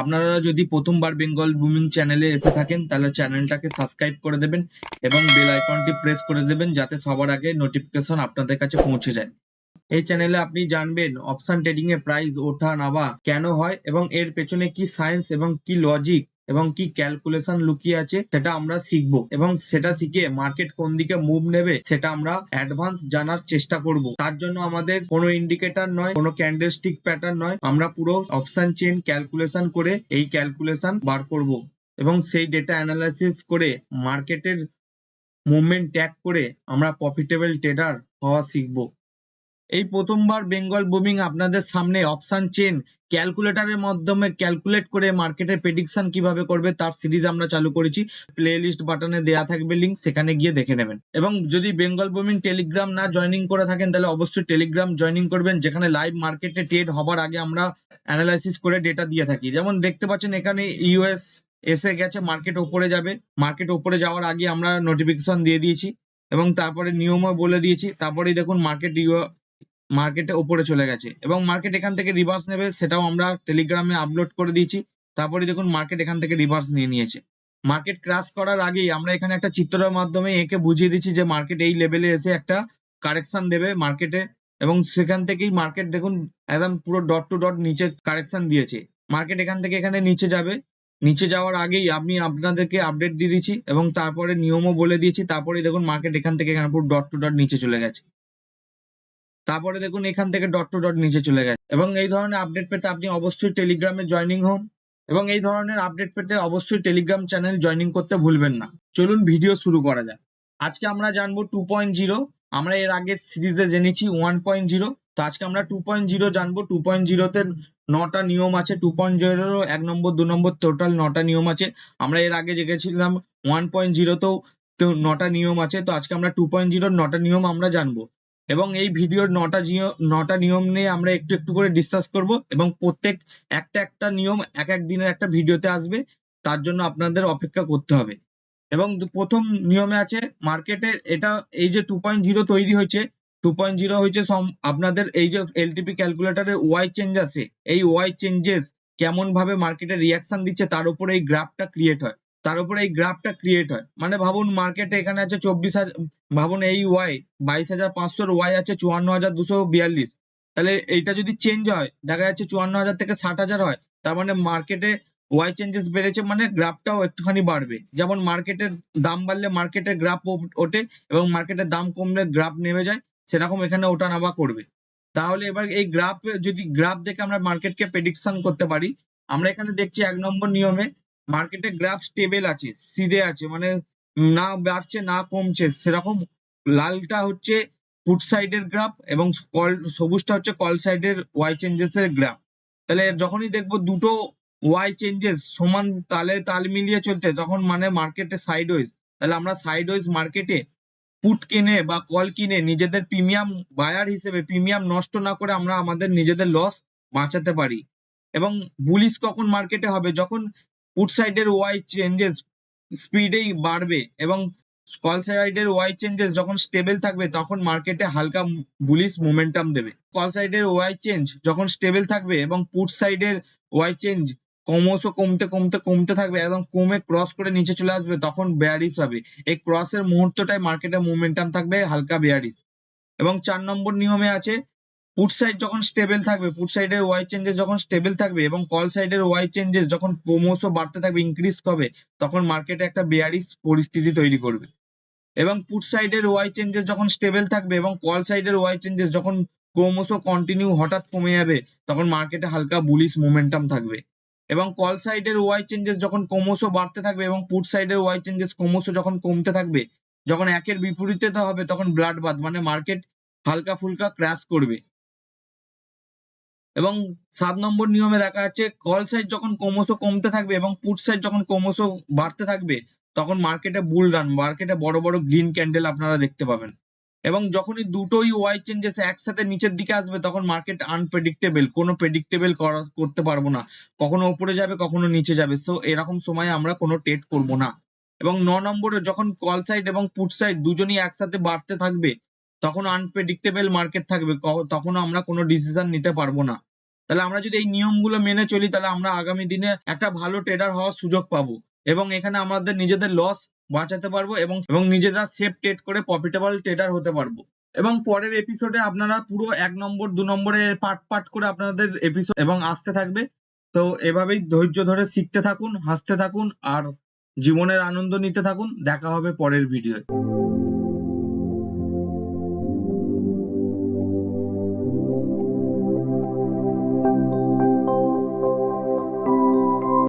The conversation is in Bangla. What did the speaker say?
আপনারা যদি প্রথমবার বেঙ্গল বুমিং চ্যানেলে এসে থাকেন, তাহলে চ্যানেলটাকে সাবস্ক্রাইব করে দেবেন এবং বেল আইকনটি প্রেস করে দেবেন যাতে সবার আগে নোটিফিকেশন আপনাদের কাছে পৌঁছে যায়। এই চ্যানেলে আপনি জানবেন অপশন ট্রেডিং এ প্রাইস ওঠা নামা কেন হয় এবং এর পেছনে কি সায়েন্স এবং কি লজিক এবং কি ক্যালকুলেশন লুকিয়ে আছে সেটা আমরা শিখব এবং সেটা শিখে মার্কেট কোন দিকে মুভ নেবে সেটা আমরা অ্যাডভান্স জানার চেষ্টা করব। তার জন্য আমাদের কোনো ইন্ডিকেটর নয়, কোনো ক্যান্ডেলস্টিক প্যাটার্ন নয়। আমরা পুরো অপশন চেন ক্যালকুলেশন করে এই ক্যালকুলেশন বার করব এবং সেই ডেটা অ্যানালাইসিস করে মার্কেটের মুভমেন্ট ট্যাগ করে আমরা প্রফিটেবল ট্রেডার হওয়া শিখব। এই প্রথমবার বেঙ্গল বুমিং আপনাদের সামনে অপশন চেন ক্যালকুলেটরের মাধ্যমে ক্যালকুলেট করে মার্কেটের প্রেডিকশন কীভাবে করবে তার সিরিজ আমরা চালু করেছি। প্লে লিস্ট বাটনে দেয়া থাকবে লিঙ্ক সেখানে গিয়ে দেখে নেবেন। এবং যদি বেঙ্গল বুমিং টেলিগ্রাম না জয়েনিং করে থাকেন, তাহলে অবশ্যই টেলিগ্রাম জয়েনিং করবেন, যেখানে লাইভ মার্কেটে ট্রেড হবার আগে আমরা অ্যানালাইসিস করে ডেটা দিয়ে থাকি। যেমন দেখতে পাচ্ছেন, এখানে ইউএস এসে গেছে মার্কেট ওপরে যাবে। মার্কেট ওপরে যাওয়ার আগে আমরা নোটিফিকেশন দিয়ে দিয়েছি। এবং তারপরে নিয়মও বলে দিয়েছি। তারপরেই দেখুন মার্কেট মার্কেটে ওপরে চলে গেছে। এবং মার্কেট এখান থেকে রিভার্স নেবে, সেটাও আমরা টেলিগ্রামে আপলোড করে দিয়েছি। তারপরে দেখুন মার্কেট এখান থেকে রিভার্স নিয়ে নিয়েছে। মার্কেট ক্রাশ করার আগেই আমরা এখানে একটা চিত্রের মাধ্যমে এঁকে বুঝিয়ে দিচ্ছি যে মার্কেট এই লেভেলে এসে একটা কারেকশন দেবে মার্কেটে এবং সেখান থেকেই মার্কেট দেখুন একদম পুরো ডট টু ডট নিচে কারেকশন দিয়েছে। মার্কেট এখান থেকে এখানে নিচে যাবে। নিচে যাওয়ার আগেই আমি আপনাদেরকে আপডেট দিয়ে দিচ্ছি এবং তারপরে নিয়মও বলে দিয়েছি। তারপরে দেখুন মার্কেট এখান থেকে এখানে পুরো ডট টু ডট নিচে চলে গেছে। তারপরে দেখুন এখান থেকে ডট টু ডট নিচে চলে গেছে। এবং এই ধরনের আপডেট পেতে আপনি অবশ্যই টেলিগ্রামে জয়েনিং হন এবং এই ধরনের আপডেট পেতে অবশ্যই টেলিগ্রাম চ্যানেল জয়েনিং করতে ভুলবেন না। চলুন ভিডিও শুরু করা যাক। আজকে আমরা জানব টু পয়েন্ট জিরো আমরা এর আগের সিরিজে জেনেছি ওয়ান পয়েন্ট জিরো তো আজকে আমরা টু পয়েন্ট জিরো জানব। টু পয়েন্ট জিরোতে নটা নিয়ম আছে টু পয়েন্ট জিরো এক নম্বর, দু নম্বর টোটাল নটা নিয়ম আছে। আমরা এর আগে জেগেছিলাম ওয়ান পয়েন্ট জিরোতেও তো নটা নিয়ম আছে, তো আজকে আমরা টু পয়েন্ট জিরোর নটা নিয়ম আমরা জানব। এবং এই ভিডিওর নটা নটা নিয়ম নিয়ে আমরা একটু একটু করে ডিসকাস করব এবং প্রত্যেক একটা একটা নিয়ম এক এক দিনের একটা ভিডিওতে আসবে, তার জন্য আপনাদের অপেক্ষা করতে হবে। এবং প্রথম নিয়মে আছে মার্কেটে এটা এই যে টু পয়েন্ট জিরো তৈরি হয়েছে টু পয়েন্ট জিরো হয়েছে আপনাদের এই যে এলটিপি ক্যালকুলেটরে ওয়াই চেঞ্জ আছে এই ওয়াই চেঞ্জেস কেমন ভাবে মার্কেটে রিয়াকশন দিচ্ছে, তার উপরে এই গ্রাফটা ক্রিয়েট হয়। তার উপরে এই গ্রাফটা ক্রিয়েট হয়। মানে ভাবুন মার্কেটে এখানে আছে চব্বিশ হাজার ভাবুন এই ওয়াই বাইশ হাজার পাঁচশোর ওয়াই আছে চুয়ান্ন হাজার দুশো বিয়াল্লিশ। তাহলে এইটা যদি চেঞ্জ হয়, দেখা যাচ্ছে চুয়ান্ন হাজার থেকে ষাট হাজার হয়, তার মানে মার্কেটে ওয়াই চেঞ্জেস বেড়েছে মানে গ্রাফটাও একটুখানি বাড়বে। যেমন মার্কেটের দাম বাড়লে মার্কেটের গ্রাফ ওঠে এবং মার্কেটের দাম কমলে গ্রাফ নেমে যায়, সেরকম এখানে ওঠা নামা করবে। তাহলে এবার এই গ্রাফ যদি গ্রাফ দেখে আমরা মার্কেটকে প্রেডিকশন করতে পারি, আমরা এখানে দেখছি এক নম্বর নিয়মে মার্কেটে গ্রাফ স্টেবল আছে সিধে আছে মানে না বাড়ছে, না কমছে, সেরকম লালটা হচ্ছে ফুট সাইডের গ্রাফ এবং কল, সবুজটা হচ্ছে কল সাইডের ওয়াই চেঞ্জেস এর গ্রাফ তাহলে যখনই দেখব দুটো ওয়াই চেঞ্জেস সমান তালে তাল মিলিয়ে চলছে, তখন মানে মার্কেটে সাইড ওয়েজ তাহলে আমরা সাইড ওয়াইজ মার্কেটে পুট কিনে বা কল কিনে নিজেদের প্রিমিয়াম বায়ার হিসেবে প্রিমিয়াম নষ্ট না করে আমরা আমাদের নিজেদের লস বাঁচাতে পারি। এবং বুলিশ কখন মার্কেটে হবে? যখন পুট সাইডের ওয়াই চেঞ্জেস স্পিডেই বাড়বে এবং কল সাইডের ওয়াই চেঞ্জেস যখন স্টেবল থাকবে, তখন মার্কেটে হালকা বুলিশ মোমেন্টাম দেবে। কল সাইডের ওয়াই চেঞ্জ যখন স্টেবল থাকবে এবং পুট সাইডের ওয়াই চেঞ্জ ক্রমশ কমতে কমতে কমতে থাকবে একদম কমে ক্রস করে নিচে চলে আসবে, তখন বেয়ারিশ হবে। এই ক্রসের মুহূর্তটাই মার্কেটে মোমেন্টাম থাকবে হালকা বেয়ারিশ এবং চার নম্বর নিয়মে আছে পুট সাইড যখন স্টেবল থাকবে পুট সাইডের ওয়াই চেঞ্জেস যখন স্টেবল থাকবে এবং কল সাইডের ওয়াই চেঞ্জেস যখন ক্রমশ বাড়তে থাকবে ইনক্রিজ হবে, তখন মার্কেটে একটা বেয়ারিশ পরিস্থিতি তৈরি করবে। এবং পুট সাইডের ওয়াই চেঞ্জেস যখন স্টেবল থাকবে এবং কল সাইডের ওয়াই চেঞ্জেস যখন ক্রমশ কন্টিনিউ হঠাৎ কমে যাবে, তখন মার্কেটে হালকা বুলিশ মোমেন্টাম থাকবে। এবং কল সাইডের ওয়াই চেঞ্জেস যখন ক্রমশ বাড়তে থাকবে এবং পুট সাইডের ওয়াই চেঞ্জেস ক্রমশ যখন কমতে থাকবে, যখন একের বিপরীতে হবে, তখন ব্লাড বাদ মানে মার্কেট হালকা ফুলকা ক্র্যাশ করবে। এবং সাত নম্বর নিয়মে দেখা যাচ্ছে কল সাইড যখন ক্রমশ কমতে থাকবে এবং পুট সাইড যখন ক্রমশ বাড়তে থাকবে, তখন মার্কেটে বুল রান মার্কেটে বড় বড় গ্রিন ক্যান্ডেল আপনারা দেখতে পাবেন। এবং যখনই দুটোই ওয়াই চেঞ্জেস একসাথে নিচের দিকে আসবে, তখন মার্কেট আনপ্রেডিক্টেবল কোনো প্রেডিক্টেবল করা, করতে পারব না। কখনো উপরে যাবে, কখনো নিচে যাবে। সো এরকম সময় আমরা কোনো ট্রেড করব না। এবং ন নম্বরে যখন কল সাইড এবং পুট সাইড দুজনই একসাথে বাড়তে থাকবে তখন আনপ্রেডিক্টেবল মার্কেট থাকবে তখন আমরা কোনো ডিসিশন নিতে পারব না। তাহলে আমরা যদি এই নিয়মগুলো মেনে চলি, তাহলে আমরা আগামী দিনে একটা ভালো ট্রেডার হওয়ার সুযোগ পাবো। এবং এখানে আমাদের নিজেদের লস বাঁচাতে পারব এবং এবং নিজেরা সেফ ট্রেড করে প্রফিটেবল ট্রেডার হতে পারব। এবং পরের এপিসোডে আপনারা পুরো এক নম্বর, দু নম্বরে পার্ট পার্ট করে আপনাদের এপিসোড এবং আসতে থাকবে। তো এভাবেই ধৈর্য ধরে শিখতে থাকুন, হাসতে থাকুন, আর জীবনের আনন্দ নিতে থাকুন। দেখা হবে পরের ভিডিওয়